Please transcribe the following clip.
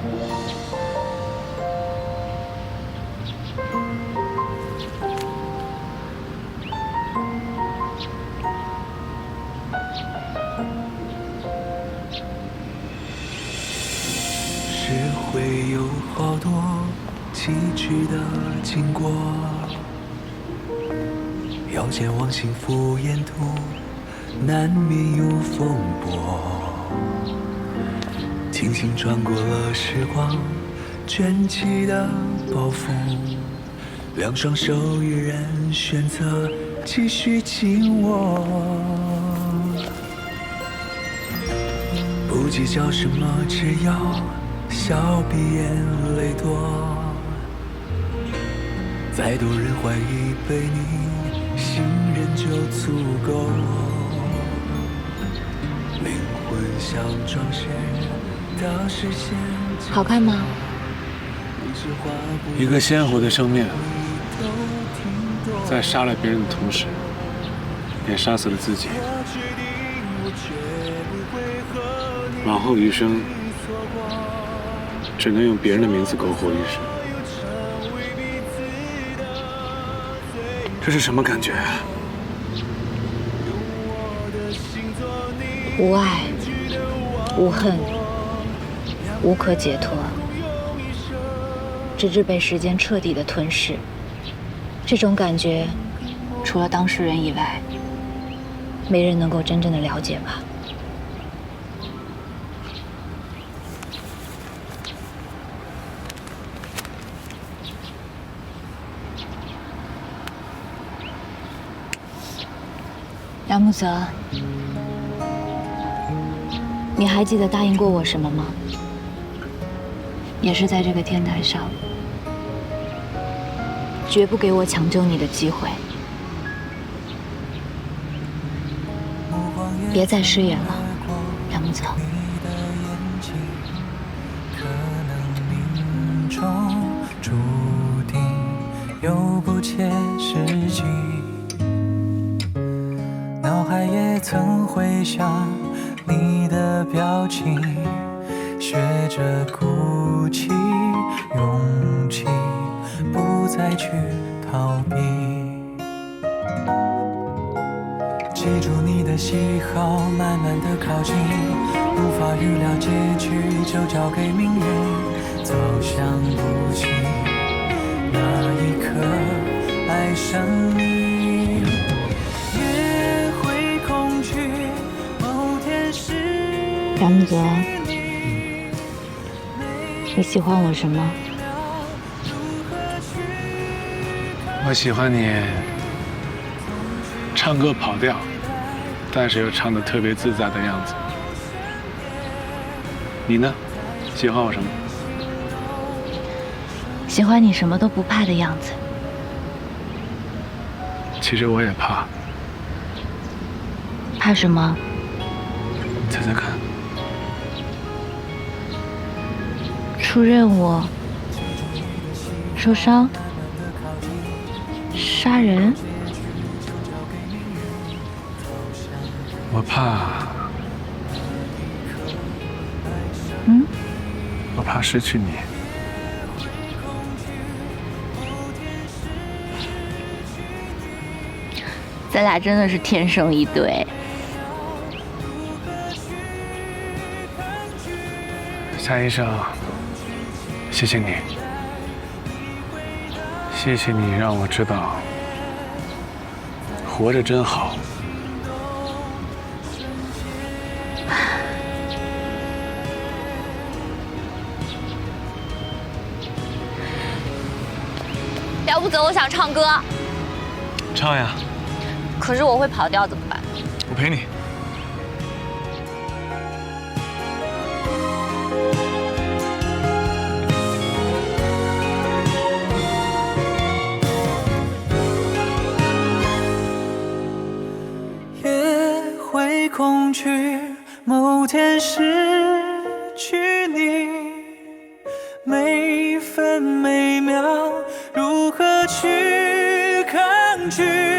是会有好多崎岖的经过要前往幸福沿途难免有风波。轻轻穿过了时光卷起的暴风，两双手依然选择继续紧握。不计较什么，只要笑比眼泪多。再多人怀疑被你信任就足够。灵魂像装饰，好看吗？一个鲜活的生命，在杀了别人的同时，也杀死了自己。往后余生，只能用别人的名字苟活一生，这是什么感觉啊？无爱，无恨，无可解脱，直至被时间彻底的吞噬。这种感觉，除了当事人以外，没人能够真正的了解吧。杨木泽，你还记得答应过我什么吗？也是在这个天台上，绝不给我抢救你的机会。别再失言了，杨木泽。曾回想你的表情，学着鼓起勇气，不再去逃避。记住你的喜好，慢慢的靠近，无法预料结局，就交给命运。走向不起那一刻爱上你。也会恐惧某天失杨木泽，你喜欢我什么？我喜欢你唱歌跑调，但是又唱的特别自在的样子。你呢？喜欢我什么？喜欢你什么都不怕的样子。其实我也怕，怕什么？你猜猜看。出任务、受伤、杀人。我怕，嗯，我怕失去你。咱俩真的是天生一对。夏医生，谢谢你，谢谢你让我知道活着真好。要不走，我想唱歌，唱呀，可是我会跑调，怎么办？我陪你。也会恐惧某天失去你，每分每秒如何去抗拒？